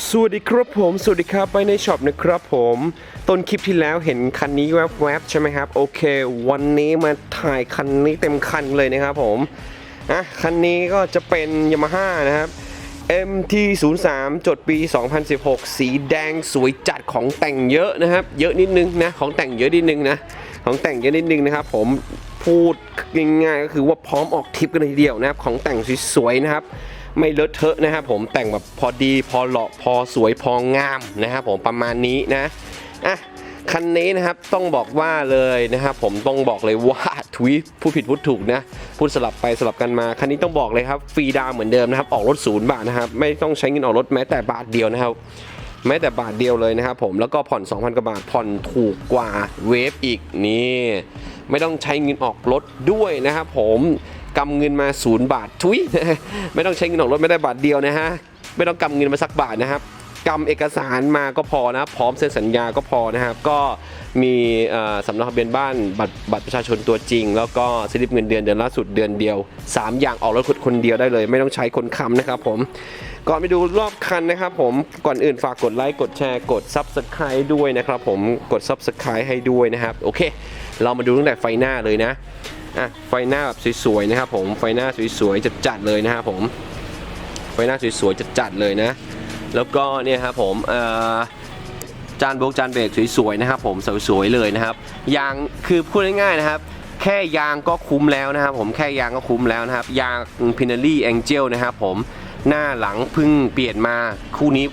สวัสดีครับผมสวัสดีครับไปในช็อปนะครับผม ต้นคลิปที่แล้วเห็นคันนี้แวบๆใช่ไหมครับ โอเค วันนี้มาถ่ายคันนี้เต็มคันเลยนะครับผมอะคันนี้ก็จะเป็น Yamaha นะครับ MT03 จดปี 2016 สีแดงสวยจัดของแต่งเยอะนะครับ เยอะนิดนึงนะ ของแต่งเยอะนิดนึงนะ ของแต่งเยอะนิดนึงนะครับ ผมพูดง่ายๆก็คือว่าพร้อมออกทริปกันเลยทีเดียวนะครับ ของแต่งสวยๆนะครับ ไม่เลอะเทอะนะครับผมแต่งแบบพอดีพอเหลาะพอสวยพองามนะครับผมประมาณนี้นะอะคันนี้นะครับต้องบอกว่าเลยนะครับผมต้องบอกเลยว่าทวีพูดผิดพูดถูกนะพูดสลับไปสลับกันมา คันนี้ต้องบอกเลยครับฟรีดาวเหมือนเดิมนะครับออกรถศูนย์บาทนะครับไม่ต้องใช้เงินออกรถแม้แต่บาทเดียวนะครับแม้แต่บาทเดียวเลยนะครับผมแล้วก็ผ่อน 2,000กว่าบาทผ่อนถูกกว่าเวฟอีกนี่ไม่ต้องใช้เงินออกรถด้วยนะครับผม กำเงินมาศูนย์บาททุยไม่ต้องใช้เงินออกรถไม่ได้บาทเดียวนะฮะไม่ต้องกำเงินมาสักบาทนะครับกำเอกสารมาก็พอนะพร้อมเซ็นสัญญาก็พอนะครับ ก็มีสำเนาทะเบียนบ้านบัตรบัตรประชาชนตัวจริง แล้วก็สลิปเงินเดือนเดือนล่าสุดเดือนเดียว 3 อย่างออกรถคนเดียวได้เลย ไม่ต้องใช้คนค้ำนะครับผมก่อนไปดูรอบคันนะครับผมก่อนอื่นฝากกดไลค์กดแชร์กด Subscribe ด้วยนะครับผมกด Subscribe ให้ด้วยนะครับ โอเค เรามาดูตั้งแต่ไฟหน้าเลยนะ อะไฟหน้าแบบสวยๆนะครับผมไฟหน้าสวยๆจัดๆเลยนะครับผมไฟหน้าสวยๆจัดๆเลยนะ แล้วก็เนี่ยครับผมเอ่อจานโบกจานเบรกสวยๆนะครับผมสวยๆเลยนะครับยางคือพูดง่ายๆนะครับ แค่ยางก็คุ้มแล้วนะครับผมแค่ยางก็คุ้มแล้วนะครับ ยางพินารี่แองเจลนะครับผมหน้าหลังพิ่งเปลี่ยนมาคู่นี้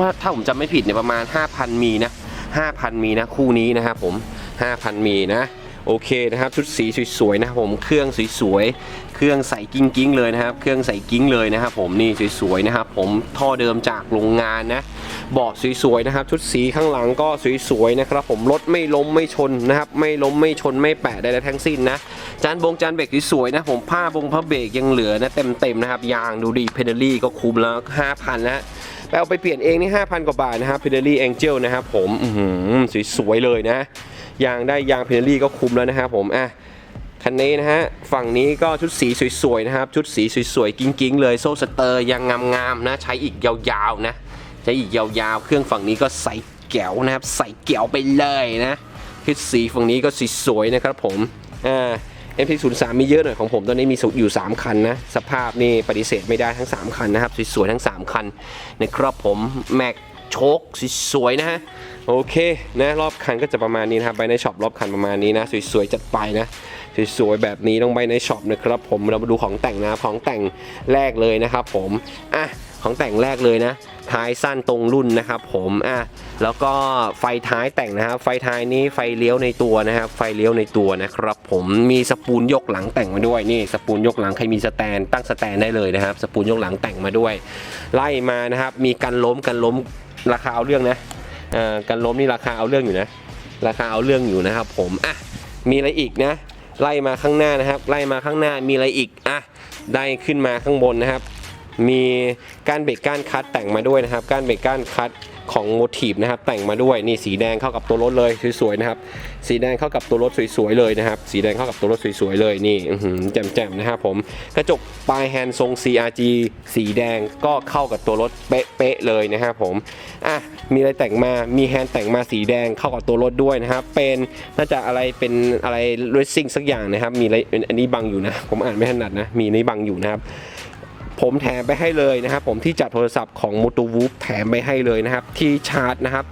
ว่าถ้าผมจำไม่ผิดเนี่ยประมาณ 5,000 มีนะ 5,000 มีนะ คู่นี้นะครับผม 5,000 มีนะ โอเคนะครับชุดสีสวยๆนะครับผมเครื่องสวยๆเครื่องใส่กิ้งกิ้งๆเลยนะครับเครื่องใส่กิ้งเลยนะครับผมนี่สวยๆนะครับผมท่อเดิมจากโรงงานนะเบาะสวยๆนะครับชุดสีข้างหลังก็สวยๆนะครับผมรถไม่ล้มไม่ชนนะครับไม่ล้มไม่ชนไม่แปะใดๆทั้งสิ้นนะจานบงจานเบรกสวยๆนะผมผ้าบงผ้าเบรกยังเหลือนะเต็มๆนะครับยางดูดีเพดลี่ก็คุ้มแล้ว5,000นะ ไปเอาไปเปลี่ยนเองนี่ 5,000 กว่าบาทนะครับเพดลี่แองเจลนะครับผมอื้อหือสวยๆเลยนะ ยางได้ยางเพนลี่ก็คุ้มแล้วนะครับผมอะคันนี้นะฮะ ฝั่งนี้ก็ชุดสีสวยๆนะครับ ชุดสีสวยๆ กิ้งๆ เลยโซ่สเตอร์ยังงามๆนะ ใช้อีกยาวๆนะ ใช้อีกยาวๆ เครื่องฝั่งนี้ก็ใส่แก้วนะครับ ใส่แก้วไปเลยนะชุดสีฝั่งนี้ก็สีสวยนะครับผมอ่า MP03 มีเยอะหน่อยของผมตอนนี้มีอยู่ 3 คันนะ สภาพนี่ปฏิเสธไม่ได้ทั้ง 3 คันนะครับ สวยๆ ทั้ง 3 คันนะครับผมแม็กโชคสวยๆนะฮะโอเคนะรอบคันก็จะประมาณนี้นะครับไปในช็อปรอบคันประมาณนี้นะ สวยๆจัดไปนะสวยๆแบบนี้ต้องไปในช็อปนะครับผมเรามาดูของแต่งนะครับของแต่งแรกเลยนะครับผมอะ ของแต่งแรกเลยนะ ท้ายสั้นตรงรุ่นนะครับผมอะแล้วก็ไฟท้ายแต่งนะครับ ไฟท้ายนี้ไฟเลี้ยวในตัวนะครับ ไฟเลี้ยวในตัวนะครับ ผมมีสปูนยกหลังแต่งมาด้วยนี่สปูนยกหลังใครมีสแตนตั้งสแตนได้เลยนะครับ สปูนยกหลังแต่งมาด้วย ไล่มานะครับ มีกันล้มกันล้มราคาเอาเรื่องนะเอ่อการล้มนี่ราคาเอาเรื่องอยู่นะ ราคาเอาเรื่องอยู่นะครับ ผมอะมีอะไรอีกนะ ไล่มาข้างหน้านะครับ ไล่มาข้างหน้ามีอะไรอีกอะได้ขึ้นมาข้างบนนะครับ มีก้านเบรกก้านคัดแต่งมาด้วยนะครับก้านเบรกก้านคัดของโมทีฟนะครับแต่งมาด้วยนี่สีแดงเข้ากับตัวรถเลยสวยๆนะครับสีแดงเข้ากับตัวรถสวยๆเลยนะครับสีแดงเข้ากับตัวรถสวยๆเลยนี่แจ่มๆนะครับผมกระจกปลายแฮนด์ทรง CRG สีแดงก็เข้ากับตัวรถเป๊ะๆเลยนะครับผมอะมีอะไรแต่งมามีแฮนด์แต่งมาสีแดงเข้ากับตัวรถด้วยนะครับเป็นน่าจะอะไรเป็นอะไร racing สักอย่างนะครับมีอะไรอันนี้บังอยู่นะผมอ่านไม่ถนัดนะมีนี้บังอยู่นะครับ ผมแถมไปให้เลยนะครับผมที่จัดโทรศัพท์ของ m o t o w o o f แถมไปให้เลยนะครับ ที่ชาร์จนะครับ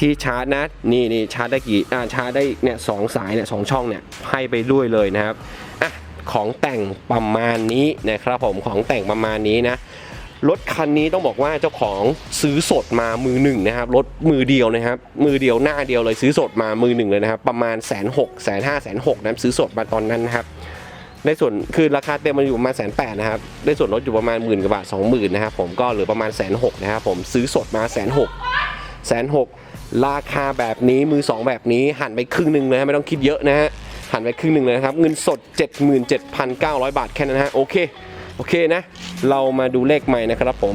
ที่ชาร์จนะนี่นี่ชาร์จได้กี่อ่าชาร์จได้เนี่ยสองสายเนี่ยสองช่องเนี่ยให้ไปด้วยเลยนะครับอะของแต่งประมาณนี้นะครับผมของแต่งประมาณนี้นะรถคันนี้ต้องบอกว่าเจ้าของซื้อสดมามือหนึ่งนะครับรถมือเดียวนะครับ มือเดียวหน้าเดียวเลยซื้อสดมามือหนึ่งเลยนะครับ ประมาณแสนหกแสนห้าแสนหกนะซื้อสดมาตอนนั้นนะครับ ได้ส่วนคือราคาเต็มมันอยู่ประมาณแสนแปดนะครับได้ส่วนลดอยู่ประมาณหมื่นกว่าบาทสองหมื่นนะครับผมก็เหลือประมาณแสนหกนะครับผมซื้อสดมาแสนหกแสนหกราคาแบบนี้มือสองแบบนี้หันไปครึ่งหนึ่งเลยไม่ต้องคิดเยอะนะฮะหันไปครึ่งหนึ่งเลยครับเงินสด 77,900 บาทแค่นั้นฮะโอเคโอเคนะ เรามาดูเลขใหม่นะครับผม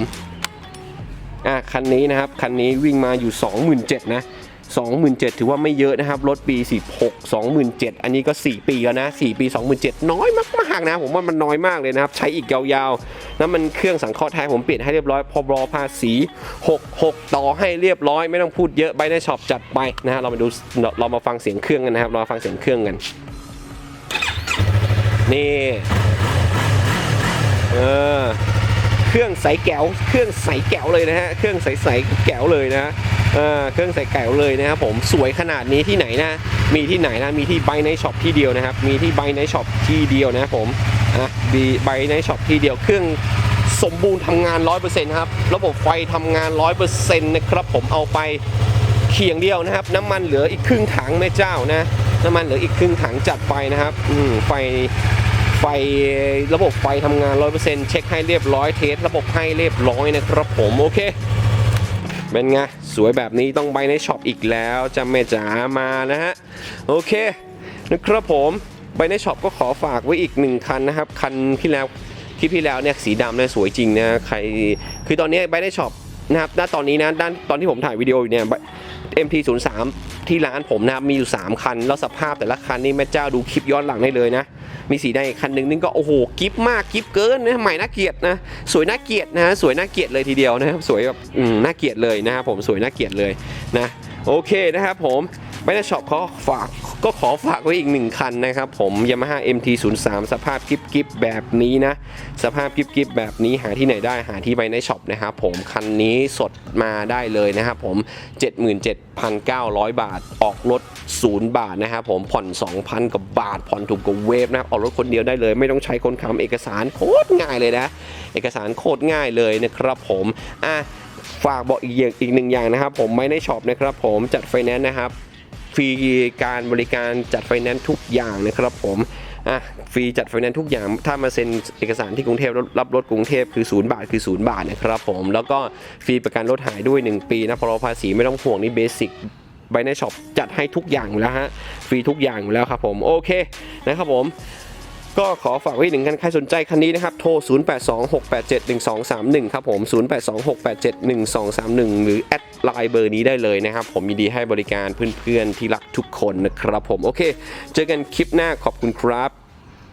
อะคันนี้นะครับคันนี้วิ่งมาอยู่ 27,000นะ 27,000ถือว่าไม่เยอะนะครับ รถปี 16 27,000 อันนี้ก็ 4 ปีแล้วนะ 4 ปี 27,000 น้อยมากๆนะ ผมว่ามันน้อยมากเลยนะครับ ใช้อีกยาวๆน้ำมันเครื่องสังเคราะห์ไทยผมเปลี่ยนให้เรียบร้อยพบรอภาษี 66 ต่อให้เรียบร้อย ไม่ต้องพูดเยอะใบในช็อปจัดไปนะฮะ เรามาดู เรามาฟังเสียงเครื่องกันนะครับ เรามาฟังเสียงเครื่องกัน นี่ เออ เครื่องใสแก้ว เครื่องใสแก้วเลยนะฮะ เครื่องใสใสแก้วเลยนะ เครื่องใส่แก้วเลยนะครับผมสวยขนาดนี้ที่ไหนนะ มีที่ไหนนะ มีที่ไบในช็อปที่เดียวนะครับ มีที่ไบในช็อปที่เดียวนะครับผมอะบีไบในช็อปที่เดียวเครื่องสมบูรณ์ทำงาน 100%ครับ ระบบไฟทำงาน 100%นะครับผมเอาไปเขียงเดียวนะครับ น้ำมันเหลืออีกครึ่งถังแม่เจ้านะ น้ำมันเหลืออีกครึ่งถังจัดไปนะครับอืมไฟไฟระบบไฟทำงาน 100%เช็คให้เรียบร้อยเทสระบบให้เรียบร้อยนะครับผมโอเค เป็นไง สวยแบบนี้ต้องไปในช็อปอีกแล้วจำแม่จ๋ามานะฮะ โอเคนะครับผมไปในช็อปก็ขอฝากไว้อีกหนึ่งคันนะครับ คันที่แล้วคลิปที่แล้วเนี่ยสีดำเนี่ยสวยจริงนะใคร คือตอนนี้ไปในช็อปนะครับณตอนนี้นะด้านตอนที่ผมถ่ายวิดีโออยู่เนี่ย MT03 ที่ร้านผมนะครับมีอยู่ 3 คัน แล้วสภาพแต่ละคันนี่แม่เจ้าดูคลิปย้อนหลังได้เลยนะ มีสีแดงคันหนึ่งนี่ก็โอ้โหกิฟมากกิฟเกินนะใหม่น่าเกลียดนะสวยน่าเกลียดนะสวยน่าเกลียดเลยทีเดียวนะครับสวยแบบอืมน่าเกลียดเลยนะครับผมสวยน่าเกลียดเลยนะโอเคนะครับผมไปในช็อปเขาฝากก็ขอฝากไว้อีกหนึ่งคันนะครับผม Yamaha MT03 สภาพกิฟกิฟแบบนี้นะ สภาพกิฟกิฟแบบนี้หาที่ไหนได้หาที่ไปในช็อปนะครับผม คันนี้สดมาได้เลยนะครับผม 77,900 บาทออกรถ 0 บาทนะครับผมผ่อน 2,000กว่าบาท ผ่อนถูกกว่าเวฟนะครับออกรถคนเดียวได้เลย ไม่ต้องใช้คนค้ำเอกสารโคตรง่ายเลยนะ เอกสารโคตรง่ายเลยนะครับผมอะฝากบอกอีกอย่างอีกหนึ่งอย่างนะครับ ผมไม่ในช็อปนะครับผมจัดไฟแนนซ์นะครับฟรีการบริการจัดไฟแนนซ์ทุกอย่างนะครับผมอะฟรีจัดไฟแนนซ์ทุกอย่าง ถ้ามาเซ็นเอกสารที่กรุงเทพรับรถกรุงเทพคือ0บาทคือ0บาทนะครับผมแล้วก็ฟรีประกันรถหายด้วย 1 ปีนะพรบภาษีไม่ต้องห่วงนี่เบสิก ไบในช็อปจัดให้ทุกอย่างอยู่แล้วฮะฟรีทุกอย่างอยู่แล้วครับผมโอเคนะครับผมก็ขอฝากไว้หนึ่งกันใครสนใจคันนี้นะครับ โทร 0826871231 ครับผม 0826871231 หรือแอดไลน์เบอร์นี้ได้เลยนะครับ ผมยินดีให้บริการเพื่อนๆที่รักทุกคนนะครับผม โอเค เจอกันคลิปหน้าขอบคุณครับ